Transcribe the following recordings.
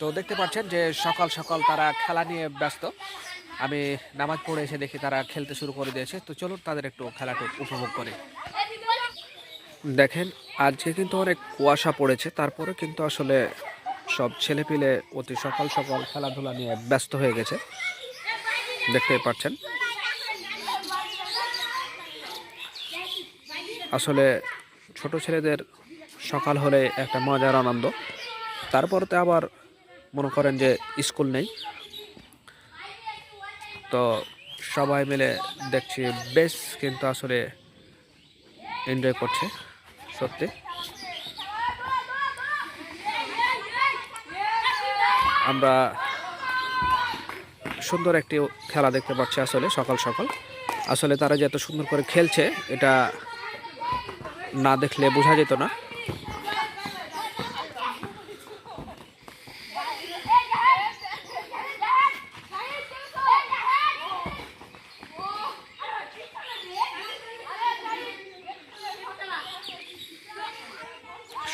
তো দেখতে পাচ্ছেন যে সকাল সকাল তারা খেলা নিয়ে ব্যস্ত। আমি নামাজ পড়ে এসে দেখি তারা খেলতে শুরু করে দিয়েছে। তো চলুন তাদের একটু খেলাটা উপভোগ করি। দেখেন, আজকে কিন্তু অনেক কুয়াশা পড়েছে। তারপরে কিন্তু আসলে সব ছেলেপিলে অতি সকাল সকাল খেলাধুলা নিয়ে ব্যস্ত হয়ে গেছে। দেখতেই পাচ্ছেন। আসলে ছোট ছেলেদের সকাল হলে একটা মজার আনন্দ। তারপরতে আবার মনে করেন যে স্কুল নেই। তো সবাই মিলে দেখছি বেশ কিন্তু আসলে এনজয় করছে, সত্যি। আমরা সুন্দর একটি খেলা দেখতে পাচ্ছি আসলে, সকাল সকাল। আসলে তারা যে এত সুন্দর করে খেলছে, এটা না দেখলে বোঝা যেত না।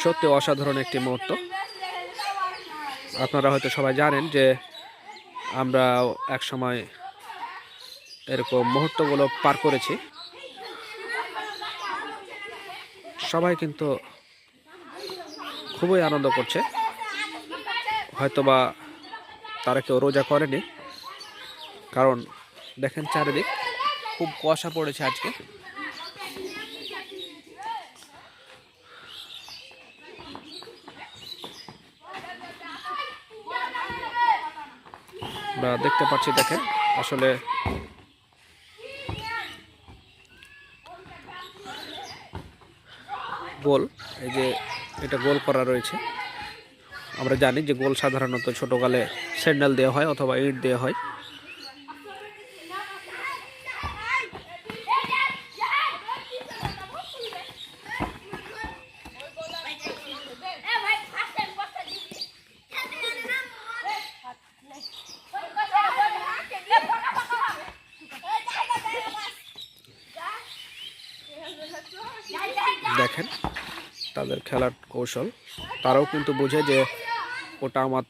সত্যি অসাধারণ একটি মুহূর্ত। আপনারা হয়তো সবাই জানেন যে আমরা এক সময় এরকম মুহূর্তগুলো পার করেছি। সবাই কিন্তু খুবই আনন্দ করছে। হয়তোবা তারা কেউ রোজা করেনি, কারণ দেখেন চারিদিক খুব কুয়াশা পড়েছে আজকে। আমরা দেখতে পাচ্ছি, দেখেন, আসলে গোল, এই যে এটা গোল করা রয়েছে। আমরা জানি যে গোল সাধারণত ছোটোকালে স্যান্ডেল দেওয়া হয় অথবা ইট দেওয়া হয়। দেখেন তাদের খেলার কৌশল। তারাও কিন্তু বোঝে যে ওটা আমার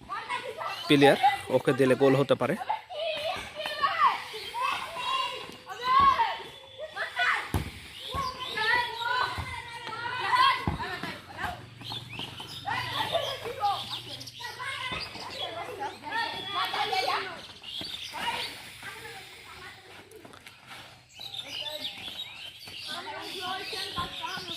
প্লেয়ার ওকে দিলে গোল হতে পারে। Kembenzoicenta.